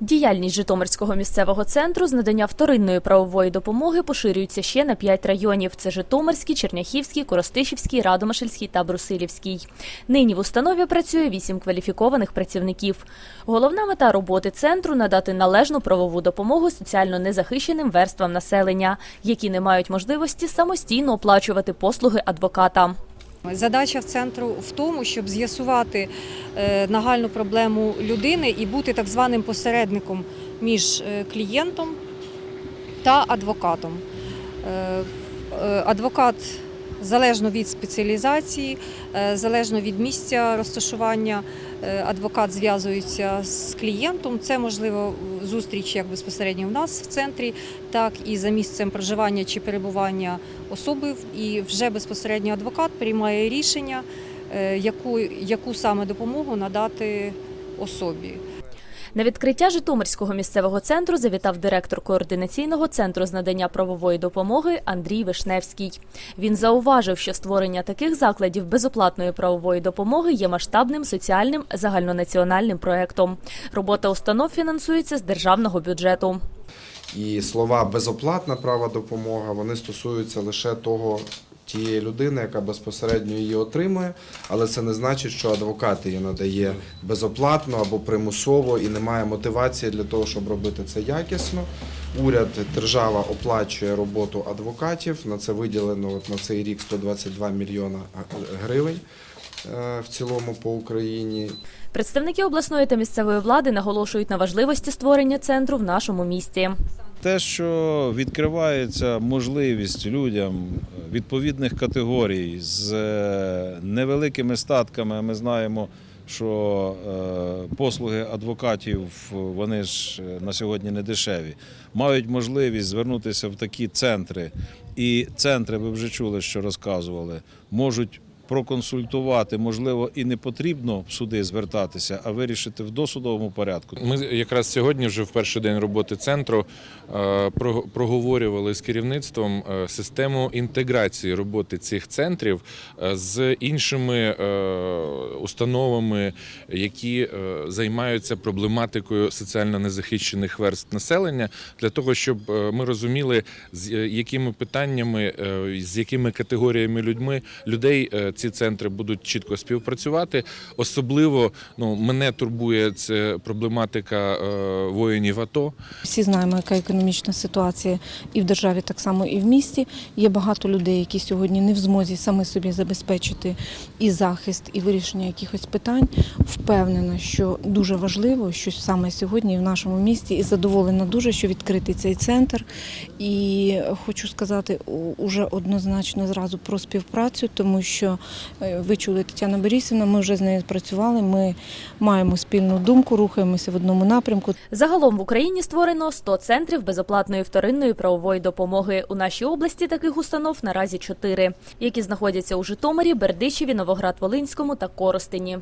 Діяльність Житомирського місцевого центру з надання вторинної правової допомоги поширюється ще на п'ять районів: це Житомирський, Черняхівський, Коростишівський, Радомишльський та Брусилівський. Нині в установі працює вісім кваліфікованих працівників. Головна мета роботи центру надати належну правову допомогу соціально незахищеним верствам населення, які не мають можливості самостійно оплачувати послуги адвоката. Задача в центру в тому, щоб з'ясувати е, нагальну проблему людини і бути так званим посередником між е, клієнтом та адвокатом. Е, Адвокат залежно від спеціалізації, е, залежно від місця розташування, е, адвокат зв'язується з клієнтом. Це можливо зустріч як безпосередньо в нас в центрі, так і за місцем проживання чи перебування особи. І вже безпосередньо адвокат приймає рішення, е, яку, яку саме допомогу надати особі. На відкриття Житомирського місцевого центру завітав директор координаційного центру з надання правової допомоги Андрій Вишневський. Він зауважив, що створення таких закладів безоплатної правової допомоги є масштабним соціальним загальнонаціональним проектом. Робота установ фінансується з державного бюджету. І слова безоплатна права допомога вони стосуються лише того. Тієї людини, яка безпосередньо її отримує, але це не значить, що адвокат її надає безоплатно або примусово і немає мотивації для того, щоб робити це якісно. Уряд, держава оплачує роботу адвокатів. На це виділено на цей рік 122 мільйона гривень е, в цілому по Україні. Представники обласної та місцевої влади наголошують на важливості створення центру в нашому місті. Те, що відкривається можливість людям відповідних категорій з е, невеликими статками, ми знаємо, що е, послуги адвокатів вони ж е, на сьогодні не дешеві, мають можливість звернутися в такі центри. І центри, ви вже чули, що розказували, можуть проконсультувати, можливо, і не потрібно в суди звертатися, а вирішити в досудовому порядку. Ми якраз сьогодні, вже в перший день роботи центру, е, про- проговорювали з керівництвом е, систему інтеграції роботи цих центрів е, з іншими установами, які займаються проблематикою соціально незахищених верств населення, для того, щоб ми розуміли, з якими питаннями, з якими категоріями людьми людей ці центри будуть чітко співпрацювати. Особливо ну мене турбує це проблематика е, воїнів АТО. Всі знаємо, яка економічна ситуація і в державі, так само і в місті. Є багато людей, які сьогодні не в змозі саме собі забезпечити і захист, і вирішення якихось питань. Впевнена, що дуже важливо, що саме сьогодні в нашому місті і задоволена дуже, що відкритий цей центр. І хочу сказати уже однозначно зразу про співпрацю, тому що ви чули Тетяна Борісівна, ми вже з нею працювали. Ми маємо спільну думку, рухаємося в одному напрямку. Загалом в Україні створено 100 центрів безоплатної вторинної правової допомоги. У нашій області таких установ наразі чотири, які знаходяться у Житомирі, Бердичеві, Новоград-Волинському та Коростені.